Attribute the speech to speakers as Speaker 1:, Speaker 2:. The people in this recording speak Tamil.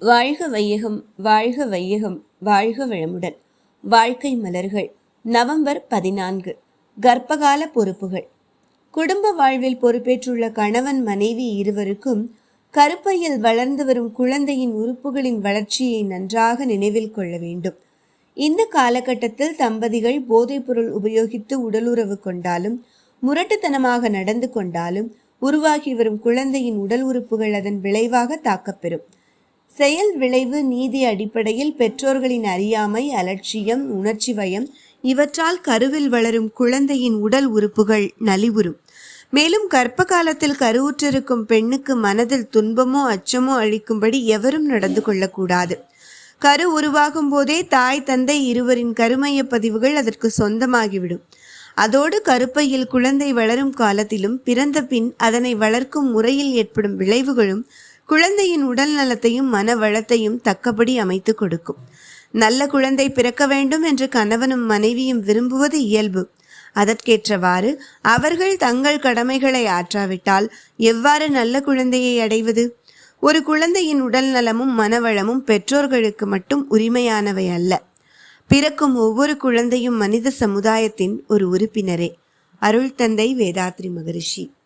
Speaker 1: வாழ்க வையகம் வாழ்க வையகம் வாழ்க வளமுடன். வாழ்க்கை மலர்கள் நவம்பர் பதினான்கு. கர்ப்பகால பொறுப்புகள். குடும்ப வாழ்வில் பொறுப்பேற்றுள்ள கணவன் மனைவி இருவருக்கும் கருப்பையில் வளர்ந்து வரும் குழந்தையின் உறுப்புகளின் வளர்ச்சியை நன்றாக நினைவில் கொள்ள வேண்டும். இந்த காலகட்டத்தில் தம்பதிகள் போதைப்பொருள் உபயோகித்து உடலுறவு கொண்டாலும் முரட்டுத்தனமாக நடந்து கொண்டாலும் உருவாகி வரும் குழந்தையின் உடல் உறுப்புகள் அதன் விளைவாக தாக்கப்பெறும். செயல் விளைவு நீதி அடிப்படையில் பெற்றோர்களின் அறியாமை அலட்சியம் உணர்ச்சி வயம் இவற்றால் கருவில் வளரும் குழந்தையின் உடல் உறுப்புகள் நலிவுறும். மேலும் கர்ப்ப காலத்தில் கருவுற்றிருக்கும் பெண்ணுக்கு மனதில் துன்பமோ அச்சமோ அளிக்கும்படி எவரும் நடந்து கொள்ளக்கூடாது. கரு உருவாகும் போதே தாய் தந்தை இருவரின் கருமைய பதிவுகள் அதற்கு சொந்தமாகிவிடும். அதோடு கருப்பையில் குழந்தை வளரும் காலத்திலும் பிறந்த பின் அதனை வளர்க்கும் முறையில் ஏற்படும் விளைவுகளும் குழந்தையின் உடல் நலத்தையும் மன வளத்தையும் தக்கபடி அமைத்து கொடுக்கும். நல்ல குழந்தை பிறக்க வேண்டும் என்று கணவனும் மனைவியும் விரும்புவது இயல்பு. அதற்கேற்றவாறு அவர்கள் தங்கள் கடமைகளை ஆற்றாவிட்டால் எவ்வாறு நல்ல குழந்தையை அடைவது? ஒரு குழந்தையின் உடல் நலமும் மனவளமும் பெற்றோர்களுக்கு மட்டும் உரிமையானவை அல்ல. பிறக்கும் ஒவ்வொரு குழந்தையும் மனித சமுதாயத்தின் ஒரு உறுப்பினரே. அருள் தந்தை வேதாத்ரி மகரிஷி.